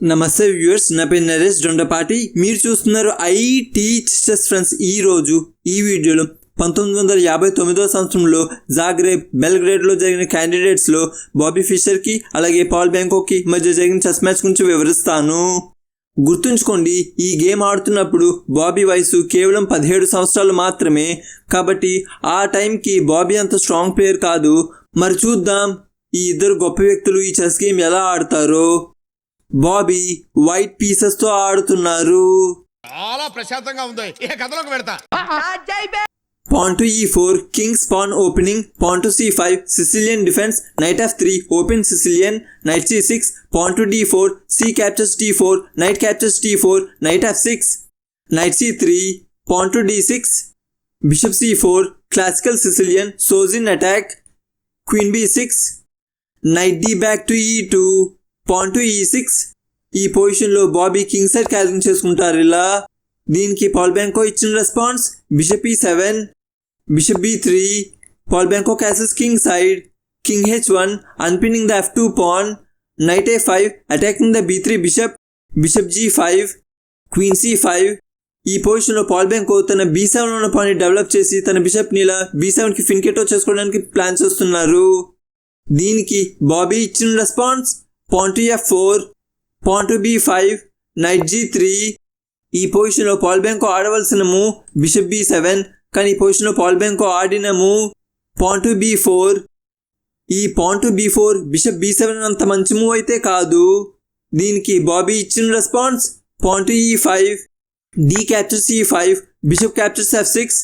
నమస్తే వ్యూవర్స్ నా పేరు నరేష్ దొండపాటి మీరు చూస్తున్నారు ఐటీ చెస్ ఫ్రెండ్స్ ఈ రోజు ఈ వీడియోలో పంతొమ్మిది వందల యాభై తొమ్మిదో సంవత్సరంలో జాగ్రేబ్ బెల్గ్రేడ్లో జరిగిన క్యాండిడేట్స్లో బాబీ ఫిషర్కి అలాగే పాల్ బ్యాంకోకి మధ్య జరిగిన చెస్ మ్యాచ్ గురించి వివరిస్తాను. గుర్తుంచుకోండి ఈ గేమ్ ఆడుతున్నప్పుడు బాబీ వయసు కేవలం పదిహేడు సంవత్సరాలు మాత్రమే. కాబట్టి ఆ టైంకి బాబీ అంత స్ట్రాంగ్ ప్లేయర్ కాదు. మరి చూద్దాం ఈ ఇద్దరు గొప్ప వ్యక్తులు ఈ చెస్ గేమ్ ఎలా ఆడతారో. బాబీ వైట్ పీసెస్తో ఆడుతున్నారు. చాలా ప్రశాంతంగా ఉంది. ఇక కథలోకి పెడతా pawn to E four king's pawn opening pawn to C five Sicilian defence knight F three open Sicilian knight C six pawn to D four C captures D four knight captures D four knight F six knight C three pawn to D six bishop C four classical Sicilian Sozin attack queen B six knight D back to E two pawn E six. ఈ పొజిషన్లో Bobby king side క్యాలింగ్ చేసుకుంటారు ఇలా. దీనికి Pal Benko ఇచ్చిన response bishop E seven bishop B three Pal Benko cases king side. King H one unpinning the F two pawn knight A five attacking the B three bishop bishop G five queen C five. ఈ పొజిషన్లో Pal Benko తన be seven ఉన్న point develop చేసి తన బిషప్ని ఇలా be సెవెన్కి ఫిన్కెటో చేసుకోవడానికి plan చేస్తున్నారు. దీనికి బాబీ ఇచ్చిన response pawn F four pawn B five knight G three ఈ పొజిషన్లో పాల్ బ్యాంకు ఆడవలసినము బిషప్ బి సెవెన్ కానీ ఈ పొజిషన్లో పాల్ బ్యాంకు ఆడినము పాయింట్ బి ఫోర్ ఈ pawn B four bishop B seven అంత మంచి మూవ్ అయితే కాదు. దీనికి బాబీ ఇచ్చిన response pawn E five D captures E five bishop captures F six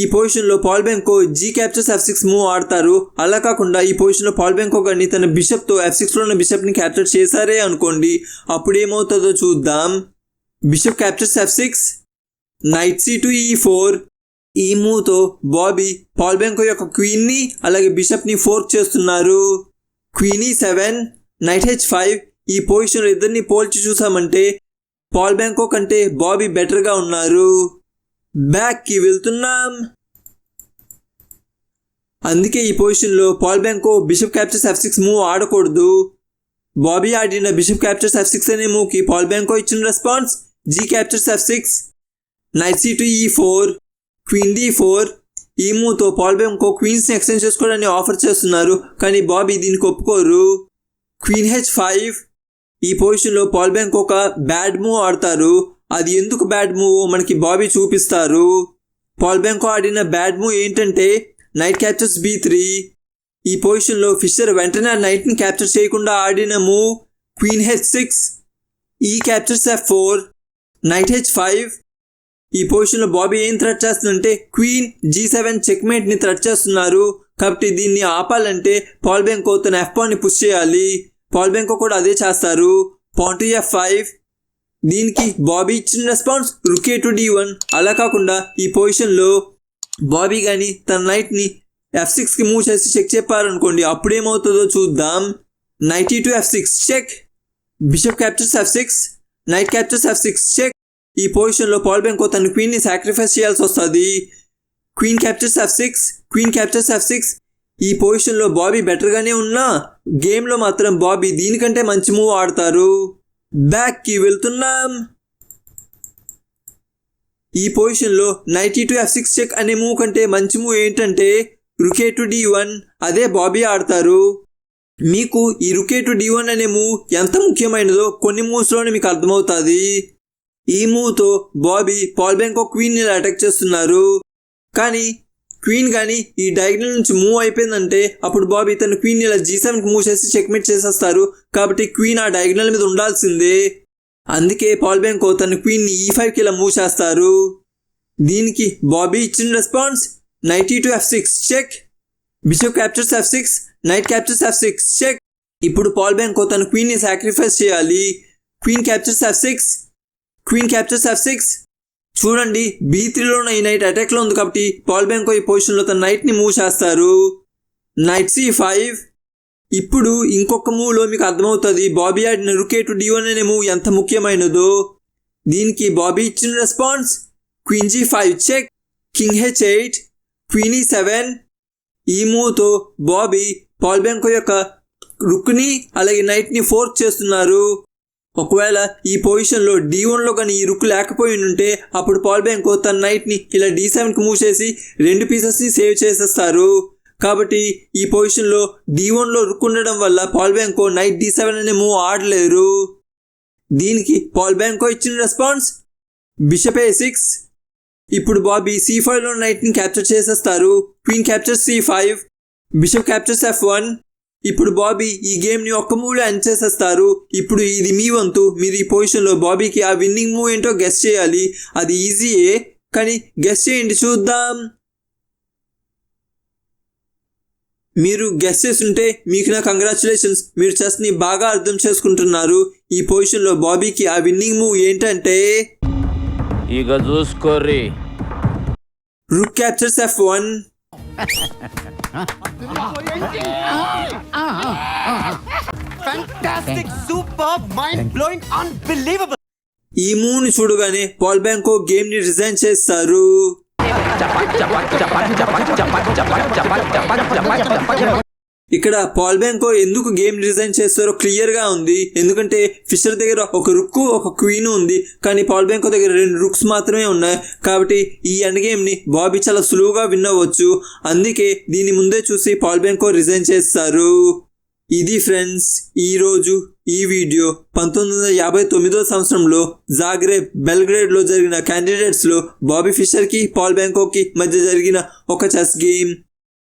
ఈ పొజిషన్లో Pal Benko G captures F six move ఆడతారు. అలా కాకుండా ఈ పొజిషన్లో పాల్ బెంకో గారిని తన బిషప్తో ఎఫ్ సిక్స్లో ఉన్న బిషప్ని క్యాప్చర్ చేశారే అనుకోండి. అప్పుడు ఏమవుతుందో చూద్దాం. Bishop captures F six knight C to E four e ఈ మూవ్తో బాబీ పాల్ బెంకో యొక్క క్వీన్ని అలాగే బిషప్ని ఫోర్క్ చేస్తున్నారు. Queen E seven knight H five ఈ పొజిషన్లో ఇద్దరిని పోల్చి చూసామంటే పాల్ బ్యాంకో కంటే బాబీ బెటర్గా ఉన్నారు. బ్యాక్కి వెళ్తున్నాం. అందుకే ఈ పొజిషన్లో Pal Benko bishop captures F six move ఆడకూడదు. బాబీ ఆడిన బిషప్ క్యాప్చర్స్ ఎఫ్ సిక్స్ అనే మూవ్కి పాల్ బ్యాంకో ఇచ్చిన response G captures F six. Knight C to E four queen D four ఈ మూవ్తో పాల్ బ్యాంకో క్వీన్స్ని ఎక్స్చేంజ్ చేసుకోవడానికి ఆఫర్ చేస్తున్నారు కానీ బాబీ దీనికి ఒప్పుకోరు. క్వీన్ హెచ్ ఫైవ్ ఈ పొజిషన్లో పాల్ బ్యాంక్ ఒక బ్యాడ్ మూవ్ ఆడతారు. అది ఎందుకు బ్యాడ్ మూవ్ మనకి బాబీ చూపిస్తారు. పాల్ బ్యాంకో ఆడిన బ్యాడ్ మూవ్ ఏంటంటే నైట్ క్యాప్చర్స్ బీ త్రీ ఈ పొజిషన్లో ఫిషర్ వెంటనే ఆ నైట్ని క్యాప్చర్ చేయకుండా ఆడిన move queen H six E captures F four knight H five ఈ పొజిషన్లో బాబీ ఏం థ్రెట్ చేస్తుందంటే క్వీన్ జీ సెవెన్ చెక్మేట్ని థ్రెట్ చేస్తున్నారు. కాబట్టి దీన్ని ఆపాలంటే పాల్ బ్యాంకో తన ఎఫ్ పాన్ని పుష్ చేయాలి. పాల్ బ్యాంకో కూడా అదే చేస్తారు. పాన్ టు ఎఫ్ ఫైవ్ దీనికి బాబీ ఇచ్చిన response rook E to D one. అలా కాకుండా ఈ పొజిషన్లో బాబీ కానీ తన నైట్ని ఎఫ్ సిక్స్కి మూవ్ చేసి చెక్ చెప్పారనుకోండి అప్పుడేమవుతుందో చూద్దాం. Knight E to F six check bishop captures F six knight captures F six check ఈ పొజిషన్లో పాల్ బెంకో తన క్వీన్ని సాక్రిఫైస్ చేయాల్సి వస్తుంది. Queen captures F six queen captures F six ఈ పొజిషన్లో బాబీ బెటర్గానే ఉన్నా గేమ్లో మాత్రం బాబీ దీనికంటే మంచి మూవ్ ఆడతారు. బ్యాక్కి వెళ్తున్నాం. ఈ పొజిషన్లో knight E to F six check అనే మూవ్ కంటే మంచి మూవ్ ఏంటంటే రుకే టు డి వన్ అదే బాబీ ఆడతారు. మీకు ఈ rook E to D one అనే మూవ్ ఎంత ముఖ్యమైనదో కొన్ని మూవ్స్లోనే మీకు అర్థమవుతుంది. ఈ మూవ్తో బాబీ పాల్ బ్యాంక్ క్వీన్ ఇలా అటాక్ చేస్తున్నారు. కానీ క్వీన్ కానీ ఈ డయాగ్నల్ నుంచి మూవ్ అయిపోయిందంటే అప్పుడు బాబీ తన క్వీన్ ఇలా జీ సెవెన్కి మూవ్ చేసి చెక్మేట్ చేసేస్తారు. కాబట్టి క్వీన్ ఆ డయాగ్నల్ మీద ఉండాల్సిందే. అందుకే పాల్ బ్యాంకో తన క్వీన్ని ఈ ఫైవ్కి ఇలా మూవ్ చేస్తారు. దీనికి బాబీ ఇచ్చిన response knight E to F six check bishop captures F six knight captures F six check ఇప్పుడు పాల్ బ్యాంకో తన క్వీన్ని సాక్రిఫైస్ చేయాలి. Queen captures F six queen captures F six చూడండి బీ త్రీలోన ఉన్న ఈ నైట్ అటాక్లో ఉంది కాబట్టి పాల్ బ్యాంకో ఈ పొజిషన్లో తన నైట్ని మూవ్ చేస్తారు. Knight C five. ఇప్పుడు ఇంకొక మూవ్లో మీకు అర్థమవుతుంది బాబీ ఆడిన rook E to D one అనే మూవ్ ఎంత ముఖ్యమైనదో. దీనికి బాబీ ఇచ్చిన response queen G five check king H eight queen E seven. ఈ మూవ్తో బాబీ పాల్ బ్యాంకో యొక్క రుక్ని అలాగే నైట్ని ఫోర్క్ చేస్తున్నారు. ఒకవేళ ఈ పొజిషన్లో డి వన్లో కానీ ఈ రుక్ లేకపోయి ఉంటే అప్పుడు పాల్ బ్యాంకో తన నైట్ని ఇలా డి సెవెన్కి మూవ్ చేసి రెండు పీసెస్ని సేవ్ చేసేస్తారు. కాబట్టి ఈ పొజిషన్లో డి వన్లో రుక్ ఉండడం వల్ల Pal Benko knight D seven అనే మూవ్ ఆడలేరు. దీనికి పాల్ బ్యాంకో ఇచ్చిన రెస్పాన్స్ బిషప్ ఏ సిక్స్ ఇప్పుడు బాబీ సి ఫైవ్లో నైట్ని క్యాప్చర్ చేసేస్తారు. Queen capture C five bishop captures F one ఇప్పుడు బాబీ ఈ గేమ్ని ఒక్క మూవ్లో ఎండ్ చేసేస్తారు. ఇప్పుడు ఇది మీ వంతు. మీరు ఈ పొజిషన్లో బాబీకి ఆ విన్నింగ్ మూవ్ ఏంటో గెస్ట్ చేయాలి. అది ఈజీయే కానీ గెస్ట్ చేయండి చూద్దాం. మీరు గెస్ట్ చేస్తుంటే మీకు నా కంగ్రాచులేషన్స్ మీరు చెస్ని బాగా అర్థం చేసుకుంటున్నారు. ఈ పొజిషన్లో బాబీకి ఆ విన్నింగ్ మూవ్ ఏంటంటే ఇక చూసుకోర్రి. Rook captures F one super mind blowing unbelievable ఈ మూని చూడగానే పాల్ బ్యాంక్ గేమ్ని రిజైన్ చేస్తారు ఇక్కడ పాల్ బ్యాంకో ఎందుకు గేమ్ రిజైన్ చేస్తారో క్లియర్గా ఉంది. ఎందుకంటే ఫిషర్ దగ్గర ఒక రుక్కు ఒక క్వీన్ ఉంది. కానీ పాల్ బ్యాంకో దగ్గర రెండు రుక్స్ మాత్రమే ఉన్నాయి. కాబట్టి ఈ ఎండ్ గేమ్ని బాబీ చాలా సులువుగా విన్ అవ్వచ్చు. అందుకే దీని ముందే చూసి పాల్ బ్యాంకో రిజైన్ చేస్తారు. ఇది ఫ్రెండ్స్ ఈ రోజు ఈ వీడియో పంతొమ్మిది వందల యాభై తొమ్మిదో సంవత్సరంలో జాగ్రేబ్ బెల్గ్రేడ్లో జరిగిన క్యాండిడేట్స్లో బాబీ ఫిషర్కి పాల్ బ్యాంకాక్కి మధ్య జరిగిన ఒక చెస్ గేమ్.